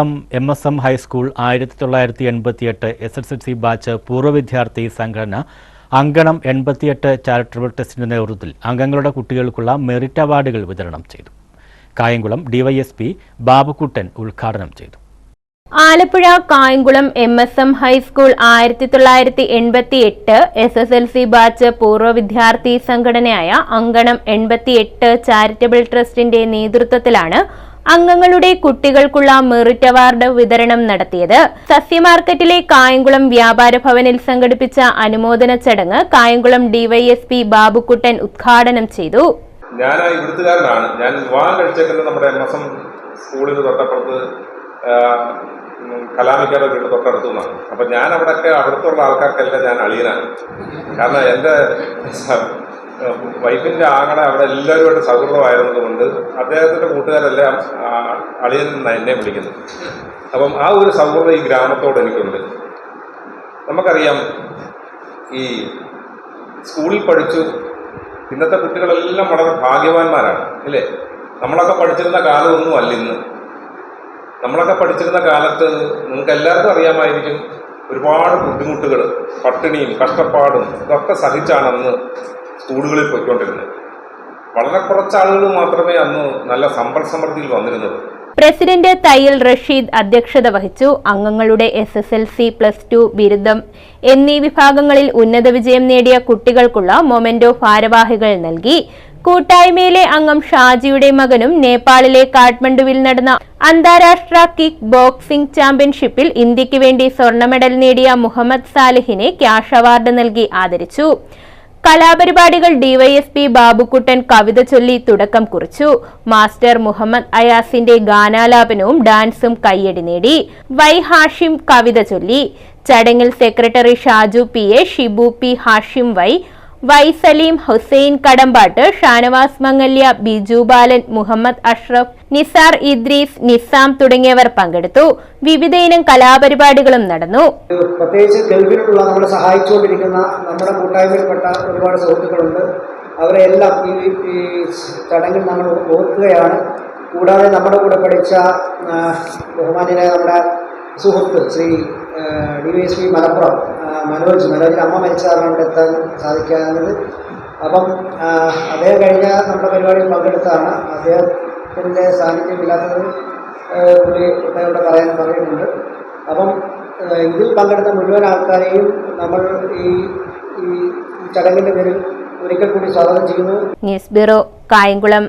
M S M high school ആയിരത്തി തൊള്ളായിരത്തി എൺപത്തിയെട്ട് S S L C batch പൂർവ വിദ്യാർത്ഥി സംഘടന അങ്കണം എൺപത്തിയെട്ട് ചാരിറ്റബിൾ ട്രസ്റ്റിന്റെ നേതൃത്വത്തിൽ അംഗങ്ങളുടെ കുട്ടികൾക്കുള്ള മെറിറ്റ് അവാർഡുകൾ വിതരണം ചെയ്തു. കായംകുളം ഡിവൈഎസ്പി ബാബുക്കുട്ടൻ ഉദ്ഘാടനം ചെയ്തു. Alappuzha Kayamkulam M S M high school ആയിരത്തി തൊള്ളായിരത്തി എൺപത്തി എട്ട് S S L C batch പൂർവ വിദ്യാർത്ഥി സംഘടനയായ അങ്കണം എൺപത്തിയെട്ട് ചാരിറ്റബിൾ ട്രസ്റ്റിന്റെ നേതൃത്വത്തിലാണ് അംഗങ്ങളുടെ കുട്ടികൾക്കുള്ള മെറിറ്റ് അവാർഡ് വിതരണം നടത്തിയത്. സസ്യമാർക്കറ്റിലെ കായംകുളം വ്യാപാര ഭവനിൽ സംഘടിപ്പിച്ച അനുമോദന ചടങ്ങ് കായംകുളം ഡിവൈഎസ്പി ബാബുക്കുട്ടൻ ഉദ്ഘാടനം ചെയ്തു. ഞാൻ ഇവിടുത്തുകാരനാണ്. ഞാൻ വിവാഹം കഴിച്ചേക്കുന്നത് നമ്മുടെ എം എസ് എം സ്കൂളിന് തൊട്ടപ്പുറത്ത് കലാമിക്കയുടെ വീട് തൊട്ടടുത്തു നിന്നാണ്. അപ്പം ഞാൻ അവിടെയൊക്കെ അടുത്തുള്ള ആൾക്കാർക്കെല്ലാം ഞാൻ അളിയനാണ്. കാരണം എന്റെ വൈഫിന്റെ ആങ്ങളെ അവിടെ എല്ലാവരുമായിട്ട് സൗഹൃദമായിരുന്നത് കൊണ്ട് അദ്ദേഹത്തിന്റെ കൂട്ടുകാരെല്ലാം അളിയിൽ നിന്നാണ് എന്നെ വിളിക്കുന്നത്. അപ്പം ആ ഒരു സൗഹൃദം ഈ ഗ്രാമത്തോട് എനിക്കുണ്ട്. നമുക്കറിയാം ഈ സ്കൂളിൽ പഠിച്ചു. ഇന്നത്തെ കുട്ടികളെല്ലാം വളരെ ഭാഗ്യവാന്മാരാണ് അല്ലേ? നമ്മളൊക്കെ പഠിച്ചിരുന്ന കാലമൊന്നും അല്ല ഇന്ന്. നമ്മളൊക്കെ പഠിച്ചിരുന്ന കാലത്ത് നിങ്ങൾക്ക് എല്ലാവർക്കും അറിയാമായിരിക്കും ഒരുപാട് ബുദ്ധിമുട്ടുകൾ പട്ടിണിയും കഷ്ടപ്പാടും ഇതൊക്കെ സഹിച്ചാണ് അന്ന് സ്കൂളുകളിൽ പോയിക്കൊണ്ടിരുന്നത്. വളരെ കുറച്ച് ആളുകൾ മാത്രമേ അന്ന് നല്ല സമ്പൽ സമൃദ്ധിയിൽ വന്നിരുന്നത്. പ്രസിഡന്റ് തയ്യൽ റഷീദ് അധ്യക്ഷത വഹിച്ചു. അംഗങ്ങളുടെ S S L C plus two ബിരുദം എന്നീ വിഭാഗങ്ങളിൽ ഉന്നത വിജയം നേടിയ കുട്ടികൾക്കുള്ള മൊമെന്റോ ഭാരവാഹികൾ നൽകി. കൂട്ടായ്മയിലെ അംഗം ഷാജിയുടെ മകനും നേപ്പാളിലെ കാഠ്മണ്ഡുവിൽ നടന്ന അന്താരാഷ്ട്ര കിക്ക് ബോക്സിംഗ് ചാമ്പ്യൻഷിപ്പിൽ ഇന്ത്യയ്ക്ക് വേണ്ടി സ്വർണ മെഡൽ നേടിയ മുഹമ്മദ് സാലിഹിനെ ക്യാഷ് അവാർഡ് നൽകി ആദരിച്ചു. കലാപരിപാടികൾ ഡിവൈഎസ്പി ബാബുക്കുട്ടൻ കവിത ചൊല്ലി തുടക്കം കുറിച്ചു. മാസ്റ്റർ മുഹമ്മദ് അയാസിന്റെ ഗാനാലാപനവും ഡാൻസും കയ്യടി നേടി. വൈ ഹാഷിം കവിത ചൊല്ലി. ചടങ്ങിൽ secretary Shaju P A Shibu P Hashim Y Y Saleem Hussain Kadampattu Shanavas Mangalya Biju Balan Muhammad Ashraf Nisar Idris Nizam തുടങ്ങിയവർ പങ്കെടുത്തു. വിവിധയിനം കലാപരിപാടികളും നടന്നു. പ്രത്യേകിച്ച് ഗൾഫിലുള്ള നമ്മളെ സഹായിച്ചുകൊണ്ടിരിക്കുന്ന നമ്മുടെ കൂട്ടായ്മയിൽപ്പെട്ട ഒരുപാട് സുഹൃത്തുക്കളുണ്ട്. അവരെ എല്ലാം ഈ ഈ ചടങ്ങിൽ നമ്മൾ ഓർക്കുകയാണ്. കൂടാതെ നമ്മുടെ കൂടെ പഠിച്ച ആ, നമ്മുടെ സുഹൃത്ത് ശ്രീ ഡി വൈ മലപ്പുറം മനോജ്. മനോജിന് അമ്മ മരിച്ചതാണ് ഇവിടെ എത്താൻ സാധിക്കാവുന്നത് അപ്പം അദ്ദേഹം കഴിഞ്ഞ നമ്മുടെ പരിപാടിയിൽ പങ്കെടുത്താണ് അദ്ദേഹത്തിന്റെ സാന്നിധ്യമില്ലാത്തത് ആ, പുള്ളി പറയാൻ പറയുന്നുണ്ട്. അപ്പം ഇതിൽ പങ്കെടുത്ത മുഴുവൻ ആൾക്കാരെയും നമ്മൾ ഈ ഈ ചടങ്ങിന്റെ പേരിൽ ഒരിക്കൽ കൂടി സ്വാഗതം ചെയ്യുന്നു. News bureau Kayamkulam.